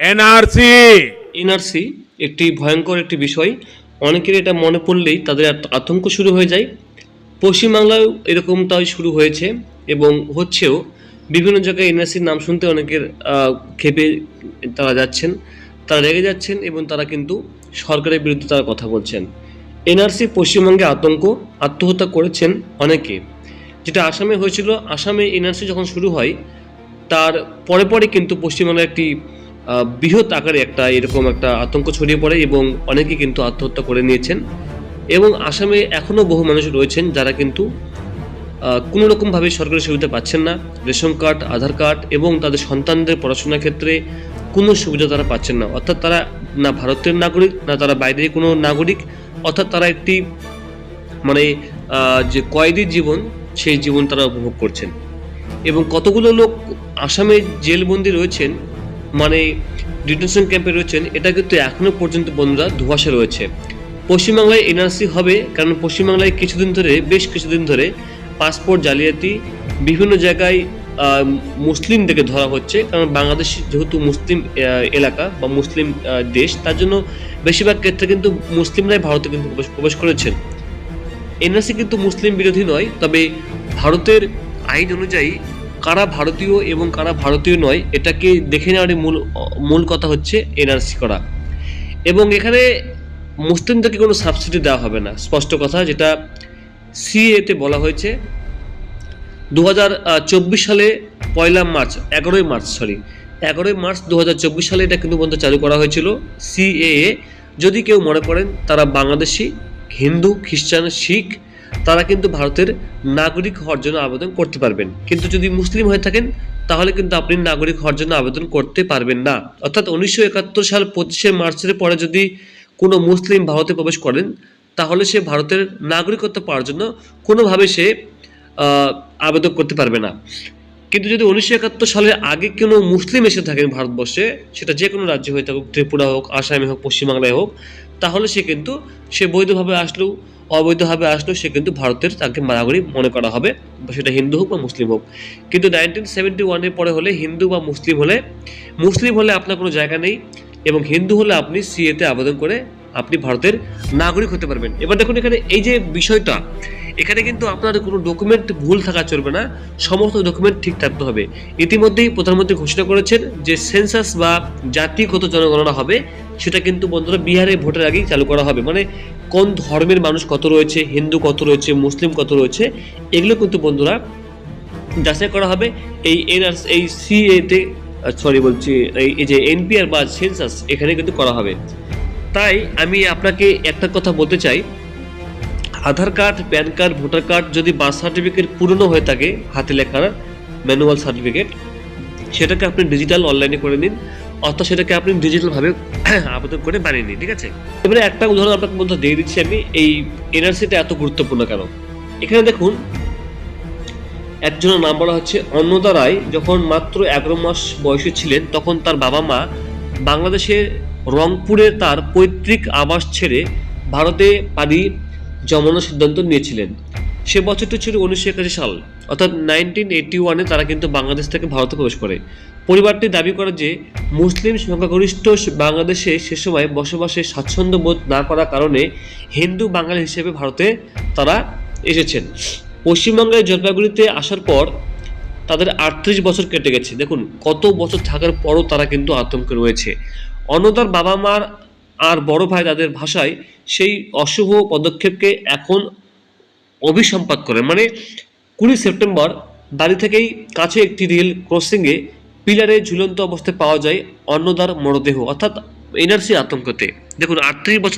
NRC. NRC একটি ভয়ঙ্কর একটি বিষয়। অনেকের এটা মনে পড়লেই তাদের আতঙ্ক শুরু হয়ে যায়। পশ্চিমবাংলায় এরকমটাই শুরু হয়েছে এবং হচ্ছেও। বিভিন্ন জায়গায় এনআরসির নাম শুনতে অনেকের ক্ষেপে তারা যাচ্ছেন। তারা রেগে যাচ্ছেন এবং তারা কিন্তু সরকারের বিরুদ্ধে তারা কথা বলছেন। এনআরসি পশ্চিমবঙ্গে আতঙ্ক, আত্মহত্যা করেছেন অনেকে। যেটা আসামে হয়েছিল, আসামে এনআরসি যখন শুরু হয়, তার পরে পরে কিন্তু পশ্চিমবাংলার একটি বৃহৎ আকারে একটা এরকম একটা আতঙ্ক ছড়িয়ে পড়ে এবং অনেকে কিন্তু আত্মহত্যা করে নিয়েছেন। এবং আসামে এখনও বহু মানুষ রয়েছেন যারা কিন্তু কোনো রকমভাবে সরকারি সুবিধা পাচ্ছেন না। রেশন কার্ড, আধার কার্ড এবং তাদের সন্তানদের পড়াশোনার ক্ষেত্রে কোনো সুবিধা তারা পাচ্ছেন না। অর্থাৎ তারা না ভারতের নাগরিক, না তারা বাইরের কোনো নাগরিক, অর্থাৎ তারা একটি মানে যে কয়েদি জীবন, সেই জীবন তারা উপভোগ করছেন। এবং কতগুলো লোক আসামে জেলবন্দি রয়েছেন মানে ডিটেনশন ক্যাম্পে রয়েছেন, এটা কিন্তু এখনও পর্যন্ত বন্ধুরা ধোঁয়াশা রয়েছে। পশ্চিমবাংলায় এনআরসি হবে, কারণ পশ্চিমবাংলায় কিছুদিন ধরে, বেশ কিছুদিন ধরে পাসপোর্ট জালিয়াতি বিভিন্ন জায়গায় মুসলিমদেরকে ধরা হচ্ছে, কারণ বাংলাদেশ যেহেতু মুসলিম এলাকা বা মুসলিম দেশ, তার জন্য বেশিরভাগ ক্ষেত্রে কিন্তু মুসলিমরাই ভারতে কিন্তু প্রবেশ করেছেন। এনআরসি কিন্তু মুসলিম বিরোধী নয়, তবে ভারতের আইন অনুযায়ী কারা ভারতীয় এবং কারা ভারতীয় নয়, এটাকে দেখে নেওয়ারই মূল মূল কথা হচ্ছে এনআরসি করা। এবং এখানে মুসলিমদেরকে কোনো সাবসিডি দেওয়া হবে না, স্পষ্ট কথা যেটা সিএতে বলা হয়েছে। দু হাজার চব্বিশ সালে পয়লা মার্চ, এগারোই মার্চ সরি এগারোই মার্চ দু হাজার চব্বিশ সালে এটা কিন্তু বন্ধ চালু করা হয়েছিল সিএএ যদি কেউ মনে করেন, তারা বাংলাদেশি, হিন্দু, খ্রিস্টান, শিখ তারা কিন্তু ভারতের নাগরিক হওয়ার জন্য আবেদন করতে পারবেন। কিন্তু যদি মুসলিম হয়ে থাকেন, তাহলে কিন্তু আপনি নাগরিক হওয়ার জন্য আবেদন করতে পারবেন না। অর্থাৎ উনিশশো একাত্তর সাল পঁচিশে মার্চের পরে যদি কোনো মুসলিম ভারতে প্রবেশ করেন, তাহলে সে ভারতের নাগরিকত্ব পাওয়ার জন্য কোনোভাবে সে আবেদন করতে পারবে না। কিন্তু যদি উনিশশো একাত্তর সালের আগে কোনো মুসলিম এসে থাকেন ভারতবর্ষে, সেটা যে কোনো রাজ্যে হয়ে থাকুক, ত্রিপুরা হোক, আসামে হোক, পশ্চিমবাংলায় হোক, তাহলে সে কিন্তু, সে বৈধভাবে আসলেও অবৈধভাবে আসলেও সে কিন্তু ভারতের তাকে নাগরিক মনে করা হবে সেটা হিন্দু হোক বা মুসলিম হোক। কিন্তু নাইনটিন সেভেন্টি ওয়ানের পরে হলে হিন্দু বা মুসলিম হলে মুসলিম হলে আপনার কোনো জায়গা নেই, এবং হিন্দু হলে আপনি সিএতে আবেদন করে আপনি ভারতের নাগরিক হতে পারবেন। এবার দেখুন এখানে এই যে বিষয়টা এখানে কিন্তু আপনার কোনো ডকুমেন্ট ভুল থাকা চলবে না, সমস্ত ডকুমেন্ট ঠিক থাকতে হবে। ইতিমধ্যেই প্রধানমন্ত্রী ঘোষণা করেছেন যে সেন্সাস বা জাতিগত জনগণনা হবে, সেটা কিন্তু বন্ধুরা বিহারে ভোটের আগেই চালু করা হবে। মানে কোন ধর্মের মানুষ কত রয়েছে, হিন্দু কত রয়েছে, মুসলিম কত রয়েছে, এগুলো কিন্তু বন্ধুরা যাচাই করা হবে। এই এনআর এই সিএতে সরি বলছি, এই যে এনপিআর বা সেন্সাস এখানে কিন্তু করা হবে। তাই আমি আপনাকে একটা কথা বলতে চাই। Aadhaar card, PAN card, voter card যদি বার্থ সার্টিফিকেট পুরনো হয়ে থাকে, হাতে লেখার ম্যানুয়াল সার্টিফিকেট, সেটাকে আপনি ডিজিটাল অনলাইনে করে নিন, অর্থাৎ সেটাকে আপনি ডিজিটালভাবে আবেদন করে বানিয়ে নিন, ঠিক আছে? এবারে একটা উদাহরণ আপনাকে মধ্যে দিয়ে দিচ্ছি আমি, এই এনআরসিটা এত গুরুত্বপূর্ণ কেন? এখানে দেখুন, একজনের নাম বলা হচ্ছে অন্নদা রায়। যখন মাত্র এগারো মাস বয়সে ছিলেন, তখন তার বাবা মা বাংলাদেশের রংপুরে তার পৈতৃক আবাস ছেড়ে ভারতে পাড়ি জমানোর সিদ্ধান্ত নিয়েছিলেন। সে বছরটি ছিল উনিশশো একাশি সাল। অর্থাৎ নাইনটিন এইটি ওয়ানে তারা কিন্তু বাংলাদেশ থেকে ভারতে প্রবেশ করে। পরিবারটি দাবি করে যে, মুসলিম সংখ্যাগরিষ্ঠ বাংলাদেশে সে সময় বসবাসে স্বাচ্ছন্দ্য বোধ না করার কারণে হিন্দু বাঙালি হিসেবে ভারতে তারা এসেছেন। পশ্চিমবঙ্গের জলপাইগুড়িতে আসার পর তাদের আটত্রিশ বছর কেটে গেছে। দেখুন, কত বছর থাকার পরও তারা কিন্তু আতঙ্কে রয়েছে। অন্নদার বাবা মার আর বড় ভাই তাদের ভাষায় সেই অশুভ পদক্ষেপকে এখন অভিসম্পাত করে। মানে কুড়ি সেপ্টেম্বর বাড়ি থেকেই কাছে একটি রেল ক্রসিংয়ে পিলারে ঝুলন্ত অবস্থায় পাওয়া যায় অন্নদার মরদেহ, অর্থাৎ এনআরসি আতঙ্কতে। দেখুন, আটত্রিশ বছর